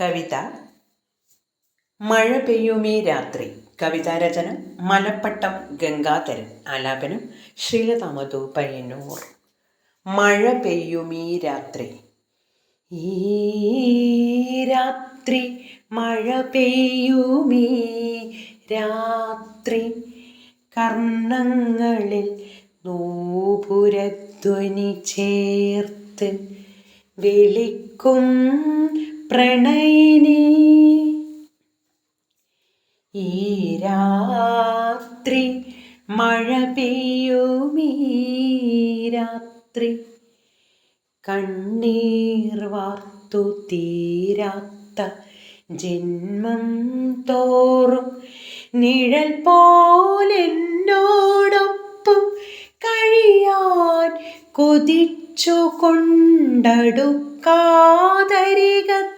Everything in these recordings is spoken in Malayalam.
കവിത മഴ പെയ്യുമേ രാത്രി. കവിതാരചന മലപ്പട്ടം ഗംഗാധരൻ. ആലാപനം ശ്രീലതാമതു പയ്യന്നൂർ. മഴ പെയ്യുമീ രാത്രി. ഈ രാത്രി മഴ പെയ്യുമീ രാത്രി. കർണങ്ങളിൽ നൂപുരധ്വനി ചേർത്ത് വിളിക്കും പ്രണയിനി. ഈ രാത്രി മഴ പെയ്യുമീ രാത്രി. കണ്ണീർ വാർത്തു തീരാത്ത ജന്മം തോറും നിഴൽ പോലെന്നോടൊപ്പം കഴിയാൻ കൊതിച്ചു കൊണ്ടടുക്കാതരികത്ത്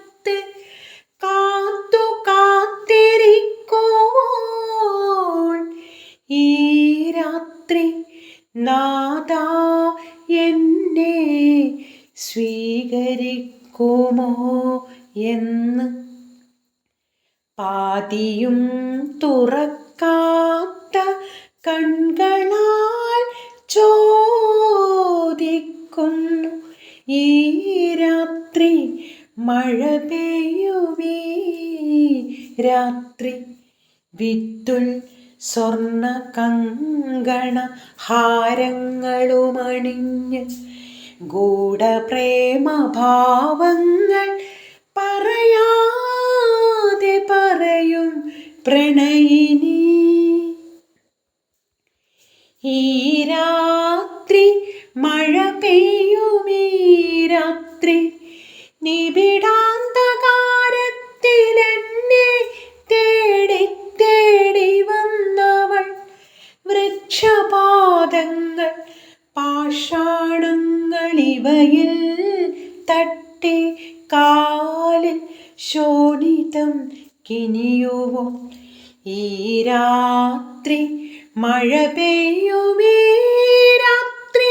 സ്വീകരിക്കുമോ എന്ന്? പാതിയും തുറക്കാത്ത കൺകളാൽ ചോദിക്കുന്നു ഈ മഴ പെയ്യുമീ രാത്രി വിത്തുൽ സ്വർണ കങ്കണ ഹാരങ്ങളുമണിഞ്ഞ് ഗൂഢപ്രേമഭാവങ്ങൾ പറയാതെ പറയും പ്രണയിനി. ഈ രാത്രി മഴ പെയ്യുമീ രാത്രി നിബിഡാന്തകാരത്തിലെന്നെ തേടി തേടി വന്നവൾ. വൃക്ഷപാദങ്ങൾ പാഷാണങ്ങൾ ഇവയിൽ തട്ടി കാലിൽ ശോണിതം കിനിയുവോ. ഈ രാത്രി മഴ പെയ്യുമേ രാത്രി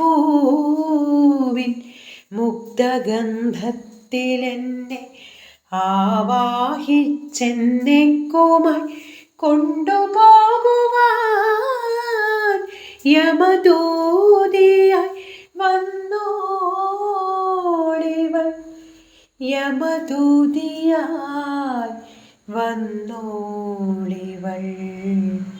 മുല്ലപ്പൂവിൻ മുഗ്ധഗന്ധത്തിലെന്നെ ആവാഹിച്ചെന്നേക്കുമായി കൊണ്ടുപോകുവാൻ യമദൂതിയായി വന്നോളിവൾ. യമദൂതിയായി വന്നോളിവൾ.